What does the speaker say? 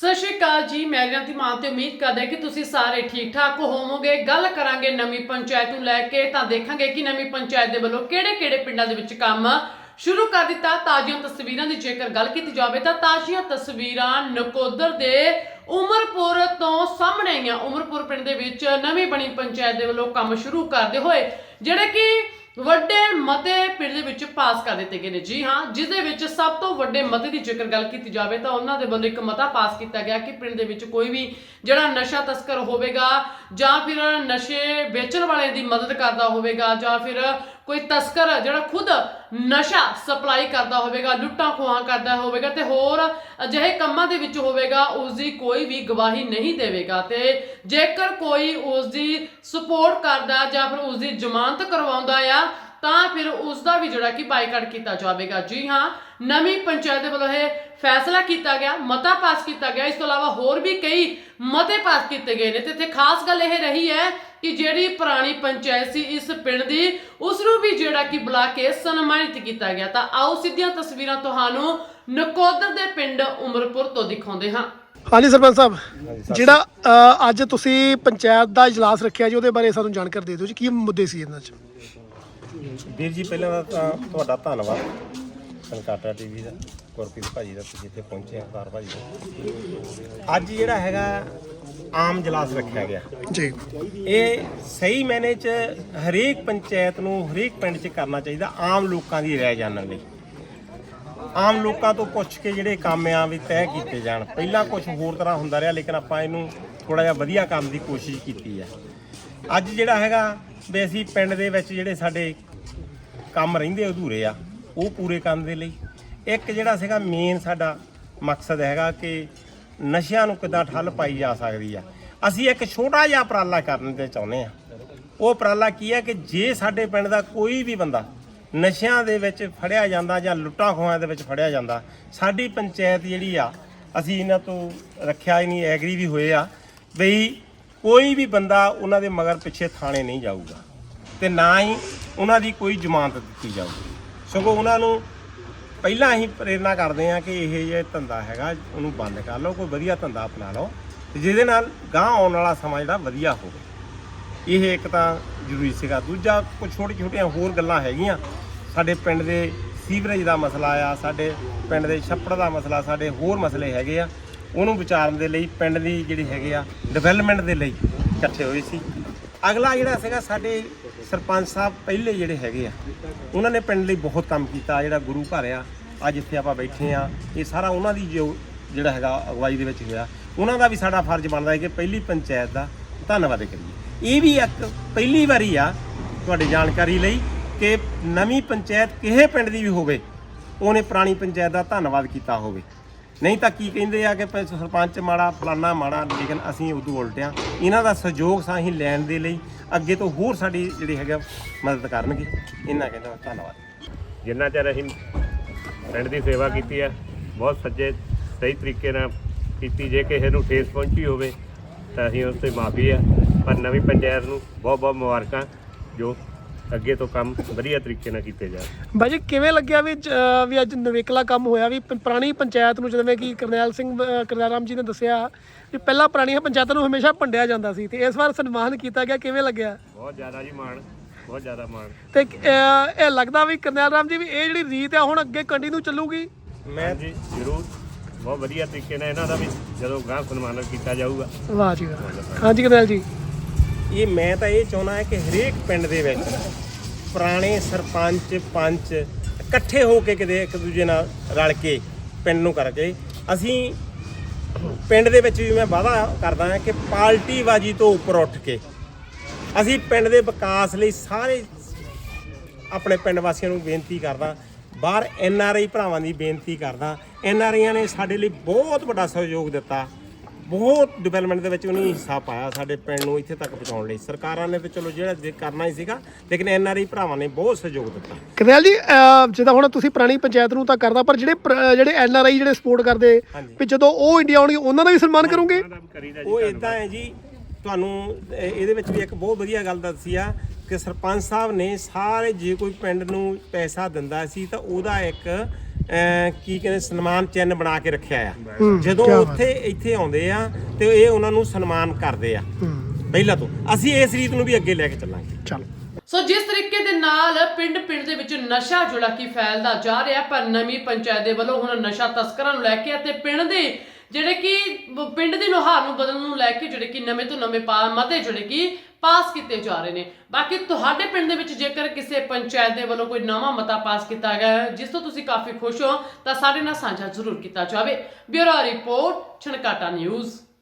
ਸਤਿ ਸ਼੍ਰੀ ਅਕਾਲ ਜੀ, ਮੈਂ ਰਿਆਂਤੀ ਮਾਨ ਤੇ ਉਮੀਦ ਕਰਦਾ ਕਿ ਤੁਸੀਂ ਸਾਰੇ ਠੀਕ ਠਾਕ ਹੋਵੋਗੇ। ਗੱਲ ਕਰਾਂਗੇ ਨਵੀਂ ਪੰਚਾਇਤ ਨੂੰ ਲੈ ਕੇ, ਤਾਂ ਦੇਖਾਂਗੇ ਕਿ ਨਵੀਂ ਪੰਚਾਇਤ ਦੇ ਵੱਲੋਂ ਕਿਹੜੇ-ਕਿਹੜੇ ਪਿੰਡਾਂ ਦੇ ਵਿੱਚ ਕੰਮ ਸ਼ੁਰੂ ਕਰ ਦਿੱਤਾ। ਤਾਜ਼ੀਆਂ ਤਸਵੀਰਾਂ ਦੀ ਜੇਕਰ ਗੱਲ ਕੀਤੀ ਜਾਵੇ, ਤਾਂ ਤਾਜ਼ੀਆਂ ਤਸਵੀਰਾਂ ਨਕੋਦਰ ਦੇ ਉਮਰਪੁਰ ਤੋਂ ਸਾਹਮਣੇ ਆਈਆਂ। ਉਮਰਪੁਰ ਪਿੰਡ ਦੇ ਵਿੱਚ ਨਵੀਂ ਬਣੀ ਪੰਚਾਇਤ ਦੇ ਵੱਲੋਂ ਕੰਮ ਸ਼ੁਰੂ ਕਰਦੇ ਹੋਏ, ਜਿਹੜੇ ਕਿ ਵੱਡੇ ਮਤੇ ਪਿੰਡ ਦੇ ਵਿੱਚ ਪਾਸ ਕਰ ਦਿੱਤੇ ਗਏ ਨੇ। ਜੀ ਹਾਂ, ਜਿਸ ਦੇ ਵਿੱਚ ਸਭ ਤੋਂ ਵੱਡੇ ਮਤੇ ਦੀ ਜੇਕਰ ਗੱਲ ਕੀਤੀ ਜਾਵੇ ਤਾਂ ਉਹਨਾਂ ਦੇ ਵੱਲੋਂ ਇੱਕ ਮਤਾ ਪਾਸ ਕੀਤਾ ਗਿਆ ਕਿ ਪਿੰਡ ਦੇ ਵਿੱਚ ਕੋਈ ਵੀ ਜਿਹੜਾ ਨਸ਼ਾ ਤਸਕਰ ਹੋਵੇਗਾ ਜਾਂ ਫਿਰ ਨਸ਼ੇ ਵੇਚਣ ਵਾਲੇ ਦੀ ਮਦਦ ਕਰਦਾ ਹੋਵੇਗਾ ਜਾਂ ਫਿਰ ਕੋਈ ਤਸਕਰ ਜਿਹੜਾ ਖੁਦ ਨਸ਼ਾ ਸਪਲਾਈ ਕਰਦਾ ਹੋਵੇਗਾ, ਲੁੱਟਾਂ ਖੋਹਾਂ ਕਰਦਾ ਹੋਵੇਗਾ ਤੇ ਹੋਰ ਅਜਿਹੇ ਕੰਮਾਂ ਦੇ ਵਿੱਚ ਹੋਵੇਗਾ ਉਸ ਦੀ ਕੋਈ ਵੀ ਗਵਾਹੀ ਨਹੀਂ ਦੇਵੇਗਾ ਤੇ ਜੇਕਰ ਕੋਈ ਉਸ ਦੀ ਸਪੋਰਟ ਕਰਦਾ ਜਾਂ ਫਿਰ ਉਸ ਦੀ ਜ਼ਮਾਨਤ ਕਰਵਾਉਂਦਾ ਆ ਤਾਂ ਫਿਰ ਉਸ ਦਾ ਵੀ ਜਿਹੜਾ ਕਿ ਬਾਈਕਾਟ ਕੀਤਾ ਜਾਵੇਗਾ। ਜੀ ਹਾਂ ਨਵੀਂ ਪੰਚਾਇਤ ਦੇ ਵੱਲੋਂ ਇਹ ਫੈਸਲਾ ਕੀਤਾ ਗਿਆ ਮਤਾ ਪਾਸ ਕੀਤਾ ਗਿਆ। ਇਸ ਤੋਂ ਇਲਾਵਾ ਹੋਰ ਵੀ ਕਈ ਮਤੇ ਪਾਸ ਕੀਤੇ ਗਏ ਨੇ ਤੇ ਇੱਥੇ ਖਾਸ ਗੱਲ ਇਹ ਰਹੀ ਹੈ ਕਿ ਜਿਹੜੀ ਪੁਰਾਣੀ ਪੰਚਾਇਤ ਸੀ ਇਸ ਪਿੰਡ ਦੀ ਉਸ ਨੂੰ ਵੀ ਜਿਹੜਾ ਕਿ ਬੁਲਾ ਕੇ ਸਨਮਾਨਿਤ ਕੀਤਾ ਗਿਆ। ਤਾਂ ਆਓ ਸਿੱਧੀਆਂ ਤਸਵੀਰਾਂ ਤੁਹਾਨੂੰ ਨਕੋਦਰ ਦੇ ਪਿੰਡ ਉਮਰਪੁਰ ਤੋਂ ਦਿਖਾਉਂਦੇ ਹਾਂ। ਹਾਂਜੀ ਸਰਪੰਚ ਸਾਹਿਬ ਜਿਹੜਾ ਅ, ਅੱਜ ਤੁਸੀਂ ਪੰਚਾਇਤ ਦਾ ਇਜਲਾਸ ਰੱਖਿਆ ਜੀ ਉਹਦੇ ਬਾਰੇ ਸਾਨੂੰ ਜਾਣਕਾਰੀ ਦੇ ਦਿਓ ਜੀ ਕੀ ਮੁੱਦੇ ਸੀ ਇਹਨਾਂ 'ਚ? ਵੀਰ ਜੀ ਪਹਿਲਾਂ ਤਾਂ ਤਾਂ ਤੁਹਾਡਾ ਧੰਨਵਾਦ। ਸੰਕਾਟਾ ਟੀਵੀ ਦਾ ਗੁਰਪ੍ਰੀਤ ਭਾਜੀ ਦਾ ਤੁਸੀਂ ਇੱਥੇ ਪਹੁੰਚੇ ਅਵਤਾਰ ਭਾਜੀ ਦਾ। ਅੱਜ ਜਿਹੜਾ ਹੈਗਾ ਆਮ ਜਲਾਸ ਰੱਖਿਆ ਗਿਆ। ਜੀ। ਇਹ ਸਹੀ ਮੈਨੇ ਚ ਹਰੇਕ ਪੰਚਾਇਤ ਨੂੰ ਹਰੇਕ ਪਿੰਡ 'ਚ ਕਰਨਾ ਚਾਹੀਦਾ ਆਮ ਲੋਕਾਂ ਦੀ ਰਾਏ ਜਾਣਨ ਲਈ। ਆਮ ਲੋਕਾਂ ਤੋਂ ਪੁੱਛ ਕੇ ਜਿਹੜੇ ਕੰਮ ਆ ਵੀ ਤੈਅ ਕੀਤੇ ਜਾਣ। ਪਹਿਲਾਂ ਕੁਝ ਹੋਰ ਤਰ੍ਹਾਂ ਹੁੰਦਾ ਰਿਹਾ ਲੇਕਿਨ ਆਪਾਂ ਇਹਨੂੰ ਥੋੜਾ ਜਿਹਾ ਵਧੀਆ ਕਰਨ ਦੀ ਕੋਸ਼ਿਸ਼ ਕੀਤੀ ਹੈ ਅੱਜ ਜਿਹੜਾ ਹੈਗਾ ਵੀ ਅਸੀਂ ਪਿੰਡ ਦੇ ਵਿੱਚ ਜਿਹੜੇ ਸਾਡੇ ਕੰਮ ਰਹਿੰਦੇ ਅਧੂਰੇ ਆ, ਉਹ ਪੂਰੇ ਕਰਨ ਦੇ ਲਈ। ਇੱਕ ਜਿਹੜਾ ਸੀਗਾ ਮੇਨ ਸਾਡਾ ਮਕਸਦ ਹੈਗਾ ਕਿ ਨਸ਼ਿਆਂ ਨੂੰ ਕਿੱਦਾਂ ਠੱਲ ਪਾਈ ਜਾ ਸਕਦੀ ਆ। ਅਸੀਂ ਇੱਕ ਛੋਟਾ ਜਿਹਾ ਉਪਰਾਲਾ ਕਰਨ ਦੇ ਚਾਹੁੰਦੇ ਆ। ਉਹ ਉਪਰਾਲਾ ਕੀ ਹੈ ਕਿ ਜੇ ਸਾਡੇ ਪਿੰਡ ਦਾ ਕੋਈ ਵੀ ਬੰਦਾ ਨਸ਼ਿਆਂ ਦੇ ਵਿੱਚ ਫੜਿਆ ਜਾਂਦਾ ਜਾਂ ਲੁੱਟਾਂ ਖੋਹਾਂ ਦੇ ਵਿੱਚ ਫੜਿਆ ਜਾਂਦਾ, ਸਾਡੀ ਪੰਚਾਇਤ ਜਿਹੜੀ ਆ, ਅਸੀਂ ਇਹਨਾਂ ਤੋਂ ਰੱਖਿਆ ਹੀ ਨਹੀਂ ਐਗਰੀ ਵੀ ਹੋਏ ਆ ਬਈ ਕੋਈ ਵੀ ਬੰਦਾ ਉਹਨਾਂ ਦੇ ਮਗਰ ਪਿੱਛੇ ਥਾਣੇ ਨਹੀਂ ਜਾਊਗਾ ਤੇ ਨਾ ਹੀ ਉਹਨਾਂ ਦੀ ਕੋਈ ਜ਼ਮਾਨਤ ਦਿੱਤੀ ਜਾਊਗੀ। ਸਗੋਂ ਉਹਨਾਂ ਨੂੰ ਪਹਿਲਾਂ ਹੀ ਪ੍ਰੇਰਣਾ ਕਰਦੇ ਆ ਕਿ ਇਹ ਜੇ ਧੰਦਾ ਹੈਗਾ, ਉਹਨੂੰ ਬੰਦ ਕਰ ਲਓ, ਕੋਈ ਵਧੀਆ ਧੰਦਾ ਅਪਣਾ ਲਓ ਤੇ ਜਿਹਦੇ ਨਾਲ ਗਾਂ ਆਉਣ ਵਾਲਾ ਸਮਾਂ ਜਿਹੜਾ ਵਧੀਆ ਹੋਵੇ। ਇਹ ਇੱਕ ਤਾਂ ਜ਼ਰੂਰੀ ਸੀਗਾ। ਦੂਜਾ ਕੁਝ ਛੋਟੀ ਛੋਟੀਆਂ ਹੋਰ ਗੱਲਾਂ ਹੈਗੀਆਂ। ਸਾਡੇ ਪਿੰਡ ਦੇ ਸੀਵਰੇਜ ਦਾ ਮਸਲਾ ਆ, ਸਾਡੇ ਪਿੰਡ ਦੇ ਛੱਪੜ ਦਾ ਮਸਲਾ, ਸਾਡੇ ਹੋਰ ਮਸਲੇ ਹੈਗੇ ਆ। ਉਹਨੂੰ ਵਿਚਾਰਨ ਦੇ ਲਈ ਪਿੰਡ ਦੀ ਜਿਹੜੀ ਹੈਗੇ ਆ ਡਿਵੈਲਪਮੈਂਟ ਦੇ ਲਈ ਇਕੱਠੇ ਹੋਏ ਸੀ। ਅਗਲਾ ਜਿਹੜਾ ਸੀਗਾ ਸਾਡੇ ਸਰਪੰਚ ਸਾਹਿਬ ਪਹਿਲੇ ਜਿਹੜੇ ਹੈਗੇ ਆ, ਉਹਨਾਂ ਨੇ ਪਿੰਡ ਲਈ ਬਹੁਤ ਕੰਮ ਕੀਤਾ ਜਿਹੜਾ ਗੁਰੂ ਘਰ ਆ, ਅੱਜ ਇੱਥੇ ਆਪਾਂ ਬੈਠੇ ਆ, ਇਹ ਸਾਰਾ ਉਹਨਾਂ ਦੀ ਜੋ ਜਿਹੜਾ ਹੈਗਾ ਅਗਵਾਈ ਦੇ ਵਿੱਚ ਹੋਇਆ। ਉਹਨਾਂ ਦਾ ਵੀ ਸਾਡਾ ਫਰਜ਼ ਬਣਦਾ ਹੈ ਕਿ ਪਹਿਲੀ ਪੰਚਾਇਤ ਦਾ ਧੰਨਵਾਦ ਕਰੀਏ। ਇਹ ਵੀ ਇੱਕ ਪਹਿਲੀ ਵਾਰੀ ਆ ਤੁਹਾਡੀ ਜਾਣਕਾਰੀ ਲਈ ਕਿ ਨਵੀਂ ਪੰਚਾਇਤ ਕਿਸੇ ਪਿੰਡ ਦੀ ਵੀ ਹੋਵੇ, ਉਹਨੇ ਪੁਰਾਣੀ ਪੰਚਾਇਤ ਦਾ ਧੰਨਵਾਦ ਕੀਤਾ ਹੋਵੇ। ਨਹੀਂ ਤਾਂ ਕੀ ਕਹਿੰਦੇ ਆ ਕਿ ਪ- ਸਰਪੰਚ ਮਾੜਾ, ਫਲਾਨਾ ਮਾੜਾ, ਲੇਕਿਨ ਅਸੀਂ ਉਦੋਂ ਉਲਟਿਆ। ਇਹਨਾਂ ਦਾ ਸਹਿਯੋਗ ਸਾਹੀਂ ਲੈਣ ਦੇ ਲਈ, ਅੱਗੇ ਤੋਂ ਹੋਰ ਸਾਡੀ ਜਿਹੜੀ ਹੈਗਾ ਮਦਦ ਕਰਨਗੇ। ਇਹਨਾਂ ਕਹਿੰਦਾ, ਧੰਨਵਾਦ। ਜਿੰਨਾ ਚਿਰ ਅਸੀਂ ਪਿੰਡ ਦੀ ਸੇਵਾ ਕੀਤੀ ਹੈ ਬਹੁਤ ਸੱਜੇ, ਸਹੀ ਤਰੀਕੇ ਨਾਲ ਕੀਤੀ, ਜੇ ਕਿਸੇ ਨੂੰ ਠੇਸ ਪਹੁੰਚੀ ਹੋਵੇ, ਤਾਂ ਅਸੀਂ ਉਸ ਤੇ ਮਾਫੀ ਹੈ ਪਰ ਨਵੀਂ ਪੰਚਾਇਤ ਨੂੰ ਬਹੁਤ ਬਹੁਤ ਮੁਬਾਰਕਾਂ, ਜੋ ਅੱਗੇ ਤੋਂ ਕੰਮ ਵਧੀਆ ਤਰੀਕੇ ਨਾਲ ਕੀਤੇ ਜਾਣ ਬਾਈ ਜੀ ਕਿਵੇਂ ਲੱਗਿਆ ਵੀ ਜ- ਵੀ ਅੱਜ ਨਵੇਕਲਾ ਕੰਮ ਹੋਇਆ ਵੀ ਪ- ਪੁਰਾਣੀ ਪੰਚਾਇਤ ਨੂੰ ਜਿਵੇਂ ਕਿ ਕਰਨੈਲ ਸਿੰਘ ਅ, ਕਰਨੈਲ ਰਾਮ ਜੀ ਨੇ ਦੱਸਿਆ ਵੀ ਪਹਿਲਾਂ ਪੁਰਾਣੀਆਂ ਪੰਚਾਇਤਾਂ ਨੂੰ ਹਮੇਸ਼ਾ ਭੰਡਿਆ ਜਾਂਦਾ ਸੀ ਤੇ ਇਸ ਵਾਰ ਸਨਮਾਨ ਕੀਤਾ ਗਿਆ ਕਿਵੇਂ ਲੱਗਿਆ? ਬਹੁਤ ਜ਼ਿਆਦਾ ਜੀ ਮਾਣ ਬਹੁਤ ਜ਼ਿਆਦਾ ਮਾਣ। ਤੇ ਇਹ ਲੱਗਦਾ ਵੀ ਕਰਨੈਲ ਰਾਮ ਜੀ ਵੀ ਇਹ ਜਿਹੜੀ ਰੀਤ ਆ ਹੁਣ ਅੱਗੇ ਕੰਟੀਨਿਊ ਚੱਲੂਗੀ? ਮੈਂ ਜੀ ਜ਼ਰੂਰ। ਬਹੁਤ ਵਧੀਆ ਤਰੀਕੇ ਨਾਲ ਇਹਨਾਂ ਦਾ ਵੀ ਜਦੋਂ ਗਾਂ ਸਨਮਾਨਿਤ ਕੀਤਾ ਜਾਊਗਾ। ਵਾਹ ਜੀ ਵਾਹ। ਹਾਂਜੀ ਕਰਨੈਲ ਜੀ। ਇਹ ਮੈਂ ਤਾਂ ਇਹ ਚਾਹੁੰਦਾ ਹੈ ਕਿ ਹਰੇਕ ਪਿੰਡ ਦੇ ਵਿੱਚ ਪੁਰਾਣੇ ਸਰਪੰਚ, ਪੰਚ ਇਕੱਠੇ ਹੋ ਕੇ ਕਿਤੇ ਇੱਕ ਦੂਜੇ ਨਾਲ ਰਲ ਕੇ ਪਿੰਡ ਨੂੰ ਕਰਕੇ। ਅਸੀਂ ਪਿੰਡ ਦੇ ਵਿੱਚ ਵੀ ਮੈਂ ਵਾਅਦਾ ਕਰਦਾ ਹਾਂ ਕਿ ਪਾਰਟੀਬਾਜ਼ੀ ਤੋਂ ਉੱਪਰ ਉੱਠ ਕੇ ਅਸੀਂ ਪਿੰਡ ਦੇ ਵਿਕਾਸ ਲਈ ਸਾਰੇ ਆਪਣੇ ਪਿੰਡ ਵਾਸੀਆਂ ਨੂੰ ਬੇਨਤੀ ਕਰਦਾ ਬਾਹਰ ਐਨ ਆਰ ਆਈ ਭਰਾਵਾਂ ਦੀ ਬੇਨਤੀ ਕਰਦਾ ਐਨ ਆਰ ਆਈਆਂ ਨੇ ਸਾਡੇ ਲਈ ਬਹੁਤ ਵੱਡਾ ਸਹਿਯੋਗ ਦਿੱਤਾ। ਬਹੁਤ ਡਿਵੈਲਪਮੈਂਟ ਦੇ ਵਿੱਚ ਉਹਨੇ ਹਿੱਸਾ ਪਾਇਆ ਸਾਡੇ ਪਿੰਡ ਨੂੰ ਇੱਥੇ ਤੱਕ ਪਹੁੰਚਾਉਣ ਲਈ। ਸਰਕਾਰਾਂ ਨੇ ਤੇ ਚਲੋ ਜਿਹੜਾ ਜੇ ਕਰਨਾ ਹੀ ਸੀਗਾ ਲੇਕਿਨ ਐਨ ਆਰ ਆਈ ਭਰਾਵਾਂ ਨੇ ਬਹੁਤ ਸਹਿਯੋਗ ਦਿੱਤਾ। ਕਰਨੈਲ ਜੀ ਜਿੱਦਾਂ ਹੁਣ ਤੁਸੀਂ ਪੁਰਾਣੀ ਪੰਚਾਇਤ ਨੂੰ ਤਾਂ ਕਰਦਾ ਪਰ ਜਿਹੜੇ ਪ੍ਰ- ਜਿਹੜੇ ਐਨ ਆਰ ਆਈ ਜਿਹੜੇ ਸਪੋਰਟ ਕਰਦੇ। ਵੀ ਜਦੋਂ ਉਹ ਇੰਡੀਆ ਆਉਣਗੇ ਉਹਨਾਂ ਦਾ ਵੀ ਸਨਮਾਨ ਕਰੋਗੇ? ਵੀ ਉਹ ਇਦਾਂ ਹੈ ਜੀ ਤੁਹਾਨੂੰ ਇਹ- ਇਹਦੇ ਵਿੱਚ ਵੀ ਇੱਕ ਬਹੁਤ ਵਧੀਆ ਗੱਲ ਦੱਸੀ ਆ ਕਿ ਸਰਪੰਚ ਸਾਹਿਬ ਨੇ ਸਾਰੇ ਜੇ ਕੋਈ ਪਿੰਡ ਨੂੰ ਪੈਸਾ ਦਿੰਦਾ ਸੀ ਤਾਂ ਉਹਦਾ ਇੱਕ ਅਹ, ਕੀ ਕਹਿੰਦੇ ਸਨਮਾਨ ਚਿੰਨ੍ਹ ਬਣਾ ਕੇ ਰੱਖਿਆ ਆ। ਜਦੋਂ ਉੱਥੇ ਇੱਥੇ ਆਉਂਦੇ ਆ ਤੇ ਇਹ ਉਹਨਾਂ ਨੂੰ ਸਨਮਾਨ ਕਰਦੇ ਆ। ਪਹਿਲਾਂ ਤੋਂ। ਅਸੀਂ ਇਸ ਰੀਤ ਨੂੰ ਵੀ ਅੱਗੇ ਲੈ ਕੇ ਚੱਲਾਂਗੇ। ਚਲੋ। ਸੋ ਜਿਸ ਤਰੀਕੇ ਦੇ ਨਾਲ ਪਿੰਡ ਪਿੰਡ ਦੇ ਵਿੱਚ ਨਸ਼ਾ ਜਿਹੜਾ ਕਿ ਫੈਲਦਾ ਜਾ ਰਿਹਾ ਪਰ ਨਵੀਂ ਪੰਚਾਇਤ ਦੇ ਵੱਲੋਂ ਹੁਣ ਨਸ਼ਾ ਤਸਕਰਾਂ ਨੂੰ ਲੈ ਕੇ ਅਤੇ ਪਿੰਡ ਦੇ ਜਿਹੜੇ ਕਿ ਪਿੰਡ ਦੀ ਨੁਹਾਰ ਨੂੰ ਬਦਲਣ ਨੂੰ ਲੈ ਕੇ ਜਿਹੜੇ ਕਿ ਨਵੇਂ ਤੋਂ ਨਵੇਂ ਪਾ, ਮਤੇ ਜਿਹੜੇ ਕਿ ਪਾਸ ਕੀਤੇ ਜਾ ਰਹੇ ਨੇ। ਬਾਕੀ ਤੁਹਾਡੇ ਪਿੰਡ ਦੇ ਵਿੱਚ ਜੇਕਰ ਕਿਸੇ ਪੰਚਾਇਤ ਦੇ ਵੱਲੋਂ ਕੋਈ ਨਵਾਂ ਮਤਾ ਪਾਸ ਕੀਤਾ ਗਿਆ ਹੈ, ਜਿਸ ਤੋਂ ਤੁਸੀਂ ਕਾਫੀ ਖੁਸ਼ ਹੋ, ਤਾਂ ਸਾਡੇ ਨਾਲ ਸਾਂਝਾ ਜ਼ਰੂਰ ਕੀਤਾ ਜਾਵੇ। Bureau report, Chhankata news.